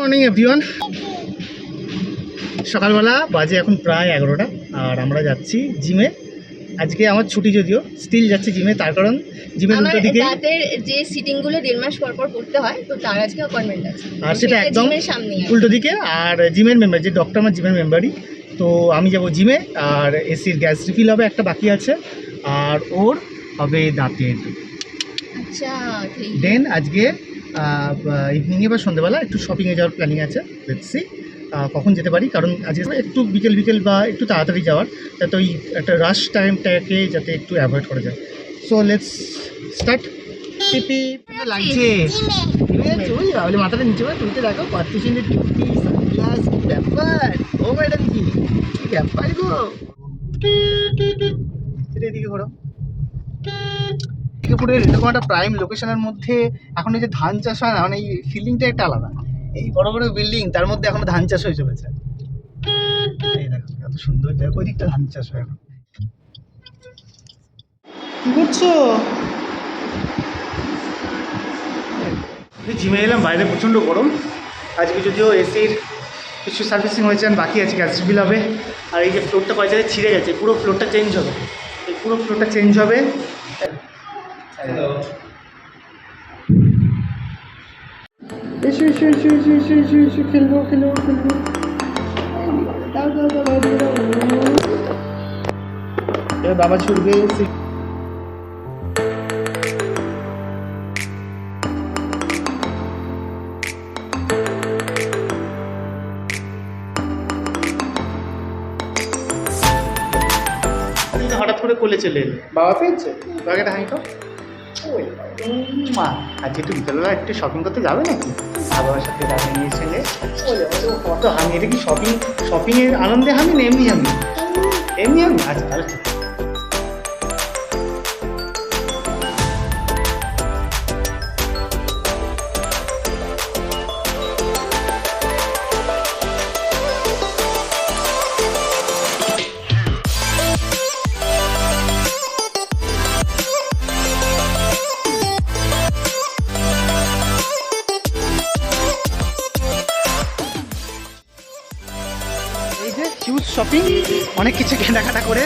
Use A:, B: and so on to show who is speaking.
A: Morning everyone সকালবেলা বাজে এখন প্রায় এগারোটা আর আমরা যাচ্ছি জিমে। আজকে আমার ছুটি যদিও স্টিল যাচ্ছি জিমে তার কারণ জিমের
B: আমার
A: দিকে
B: দাঁতের যে সিটিংগুলো দেড় মাস পর পর করতে হয় তো তার আজকে অ্যাপয়েন্টমেন্ট আছে।
A: আর সেটা একদম
B: সামনে
A: উল্টো দিকে আর জিমের মেম্বার যে ডক্টর আমার জিমের মেম্বারই তো আমি যাব জিমে আর এসির গ্যাস রিফিল হবে একটা বাকি আছে আর ওর হবে দাঁতের
B: আচ্ছা
A: দেন আজকে ইভিনিংয়ে বা সন্ধ্যেবেলা একটু শপিংয়ে যাওয়ার প্ল্যানিং আছে। দেখছি কখন যেতে পারি। কারণ আজকে একটু বিকেল বিকেল বা একটু তাড়াতাড়ি যাওয়ার। যাতে ওই একটা রাশ টাইমটাকে যাতে একটু অ্যাভয়েড করা যায়। সো লেটস স্টার্ট লাগছে। তাহলে মাথাটা নিচে তুলতে দেখো। পার্টিশনের টুপি সানগ্লাস কি ব্যাপার? ও ম্যাডাম কি কি ব্যাপার গো? এটা এদিকে ঘোরো মেদিনীপুরের এরকম একটা প্রাইম লোকেশনের মধ্যে এখন এই যে ধান চাষ হয় না মানে এই ফিলিংটা একটা আলাদা। এই বড় বড় বিল্ডিং তার মধ্যে এখন ধান চাষ হয়ে চলেছে। এই দেখো এত সুন্দর দেখো ওই দিকটা ধান চাষ হয় এখন। কি করছ? জিমে এলাম বাইরে প্রচণ্ড গরম। আজকে যদিও এসির কিছু সার্ভিসিং হয়েছে আর বাকি আছে গ্যাস বিল হবে। আর এই যে ফ্লোরটা কয়েক জায়গায় ছিঁড়ে গেছে পুরো ফ্লোরটা চেঞ্জ হবে। এই পুরো ফ্লোরটা চেঞ্জ হবে। এসো এসো এসো এসো এসো এসো এসো খেলব খেলব এবার বাবা ছুটবে তো হঠাৎ করে কোলে চলে এলে বাবা পেয়েছে তো ওই মা আজকে একটু বিকেলবেলা একটু শপিং করতে যাবে নাকি? বাবার সাথে দাদা নিয়ে ছেলে কত হামি এটা কি শপিং শপিংয়ের আনন্দে হামি না এমনি হামি? এমনি হামি? আচ্ছা তাহলে হিউজ শপিং অনেক কিছু কেনাকাটা করে